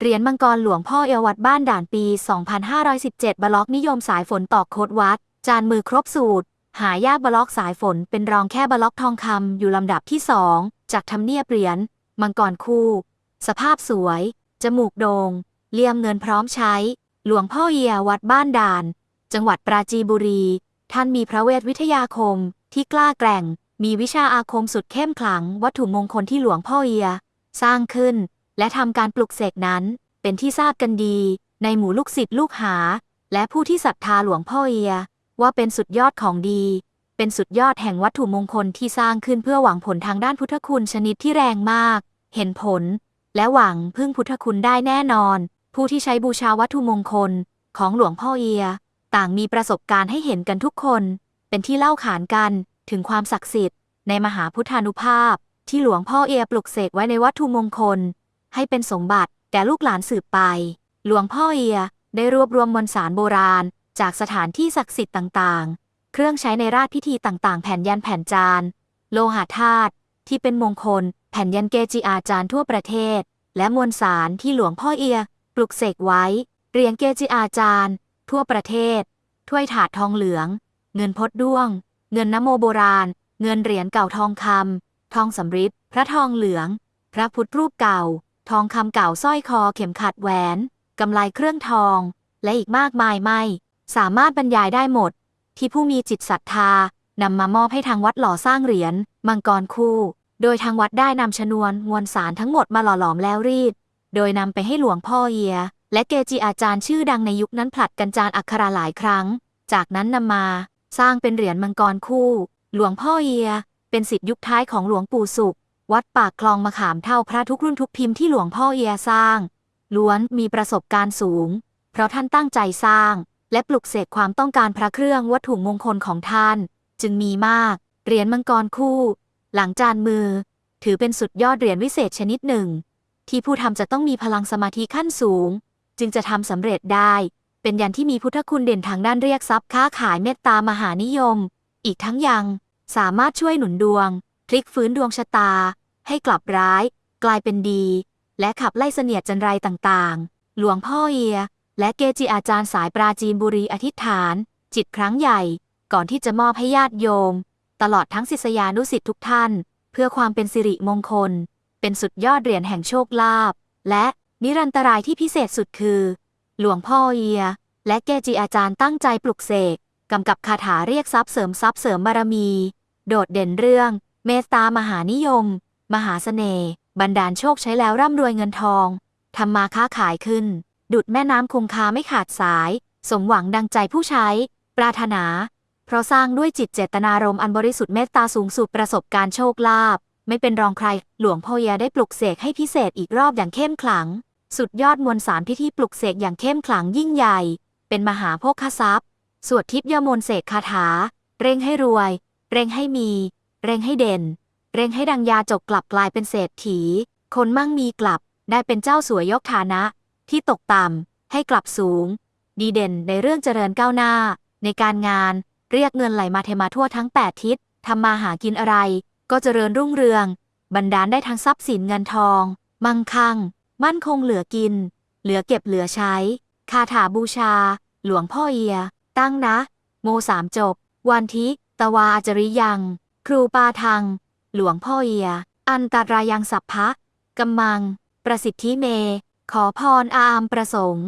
เหรียญมังกรหลวงพ่อเอววัดบ้านด่านปี 2517 บล็อกนิยมสายฝนตอกโคดวัด จานมือครบสูตร หายากบล็อกสายฝนเป็นรองแค่บล็อกทองคำอยู่ลำดับที่สองจากทำเนียบเหรียญมังกรคู่ สภาพสวย จมูกโดง่งเลี่ยมเงินพร้อมใช้ หลวงพ่อเอียวัดบ้านด่าน จังหวัดปราจีบุรี ท่านมีพระเวทวิทยาคม ที่กล้าแกร่ง มีวิชาอาคมสุดเข้มขลัง วัตถุมงคลที่หลวงพ่อเอีย สร้างขึ้น และทำการปลุกเสกนั้น เป็นที่ทราบกันดี ในหมู่ลูกศิษย์ลูกหา และผู้ที่ศรัทธาหลวงพ่อเอีย ว่าเป็นสุดยอดของดี เป็นสุดยอดแห่งวัตถุมงคลที่สร้างขึ้นเพื่อหวังผลทางด้านพุทธคุณชนิดที่แรงมาก เห็นผล และหวังพึ่งพุทธคุณได้แน่นอน ผู้ที่ใช้บูชาวัตถุมงคลของหลวงพ่อเอีย ต่างมีประสบการณ์ให้เห็นกันทุกคน เป็นที่เล่าขานกันถึงความศักดิ์สิทธิ์ในมหาพุทธานุภาพ ที่หลวงพ่อเอียปลุกเสกไว้ในวัตถุมงคล ให้เป็นสมบัติแก่ลูกหลานสืบไป หลวงพ่อเอียได้รวบรวมมวลสารโบราณ จากสถานที่ศักดิ์สิทธิ์ต่างๆ เครื่องใช้ในราชพิธีต่างๆ แผ่นยันแผ่นจาน โลหะธาตุที่เป็นมงคล แผ่นยันเกจิอาจารย์ทั่วประเทศ และมวลสารที่หลวงพ่อเอียปลุกเสกไว้เหรียญเกจิอาจารย์ ทั่วประเทศ ถ้วยถาดทองเหลือง เงินพดด้วง เงินนโมโบราณ เงินเหรียญเก่าทองคำทองสำริดพระทองเหลือง พระพุทธรูปเก่า ทองคำเก่าสร้อยคอเข็มขัดแหวนกำไลเครื่องทอง และอีกมากมายไม่ สามารถบรรยายได้หมด ที่ผู้มีจิตศรัทธานำมามอบให้ทางวัดหล่อสร้างเหรียญมังกรคู่ โดยทางวัดได้นำชนวนมวลสารทั้งหมดมาหล่อหลอมแล้วรีด โดยนำไปให้หลวงพ่อเอีย และเกจิอาจารย์ชื่อดังในยุคนั้นผลัดกันจานอักขระหลายครั้ง จากนั้นนำมา สร้างเป็นเหรียญมังกรคู่ หลวงพ่อเอีย เป็นสิทธิยุคท้ายของหลวงปู่สุข วัดปากคลองมะขามเท่าพระทุกรุ่นทุกพิมพ์ที่หลวงพ่อเอียสร้าง ล้วนมีประสบการณ์สูง เพราะท่านตั้งใจสร้าง และปลุกเสกความต้องการพระเครื่องวัตถุมงคลของท่าน จึงมีมาก เหรียญมังกรคู่ หลังจานมือ ถือเป็นสุดยอดเหรียญวิเศษชนิดหนึ่ง ที่ผู้ทำจะต้องมีพลังสมาธิขั้นสูง จึงจะทำสำเร็จได้ เป็นยันที่มีพุทธคุณเด่นทางด้านเรียกทรัพย์ค้าขายเมตตามหานิยม อีกทั้งยัง สามารถช่วยหนุนดวงพลิกฟื้นดวงชะตา ให้กลับร้าย กลายเป็นดี และขับไล่เสนียดจันไรต่างๆ หลวงพ่อเอีย และเกจิอาจารย์สายปราจีนบุรีอธิษฐาน จิตครั้งใหญ่ ก่อนที่จะมอบให้ญาติโยม ตลอดทั้งศิษยานุสิษย์ทุกท่าน เพื่อความเป็นสิริมงคล เป็นสุดยอดเหรียญแห่งโชคลาภและนิรันตรายที่พิเศษสุดคือ หลวงพ่อเอีย และเกจิอาจารย์ตั้งใจปลุกเสกกำกับคาถาเรียกทรัพย์เสริมทรัพย์เสริมบารมี โดดเด่นเรื่อง เมตตามหานิยม มหาเสน่ห์บันดาลโชคใช้แล้วร่ำรวยเงินทองทำมาค้าขายขึ้น ดุดแม่น้ำคงคาไม่ขาดสาย สมหวังดังใจผู้ใช้ ปรารถนา เพราะสร้างด้วยจิตเจตนารมณ์อันบริสุทธิ์เมตตาสูงสุดประสบการโชคลาภไม่เป็นรองใคร หลวงพ่อเอียได้ปลุกเสกให้พิเศษอีกรอบอย่างเข้มขลัง สุดยอดมวลสารพิธีปลุกเสกอย่างเข้มขลังยิ่งใหญ่ เป็นมหาโภคทรัพย์สวดทิพยมนต์เสกคาถา เร่งให้รวย เร่งให้มี เร่งให้เด่น เร่งให้ดังยาจกกลับกลายเป็นเศรษฐี คนมั่งมีกลับได้เป็นเจ้าสวยยกฐานะ ที่ตกต่ำให้กลับสูง ดีเด่นในเรื่องเจริญก้าวหน้า ในการงานเรียกเงินไหลมาเทมาทั่วทั้ง 8 ทิศทำมาหากินอะไร ก็เจริญรุ่งเรือง บรรดาลได้ทั้งทรัพย์สินเงินทอง มั่งคั่ง มั่นคงเหลือกิน เหลือเก็บเหลือใช้ คาถาบูชา หลวงพ่อเอีย ตั้งนะ โมสามจบ วันทิ ตวาอาจริยัง ครูปาทัง หลวงพ่อเอีย อันตรายังสัพพะกัมมัง ประสิทธิเม ขอพรอามประสงค์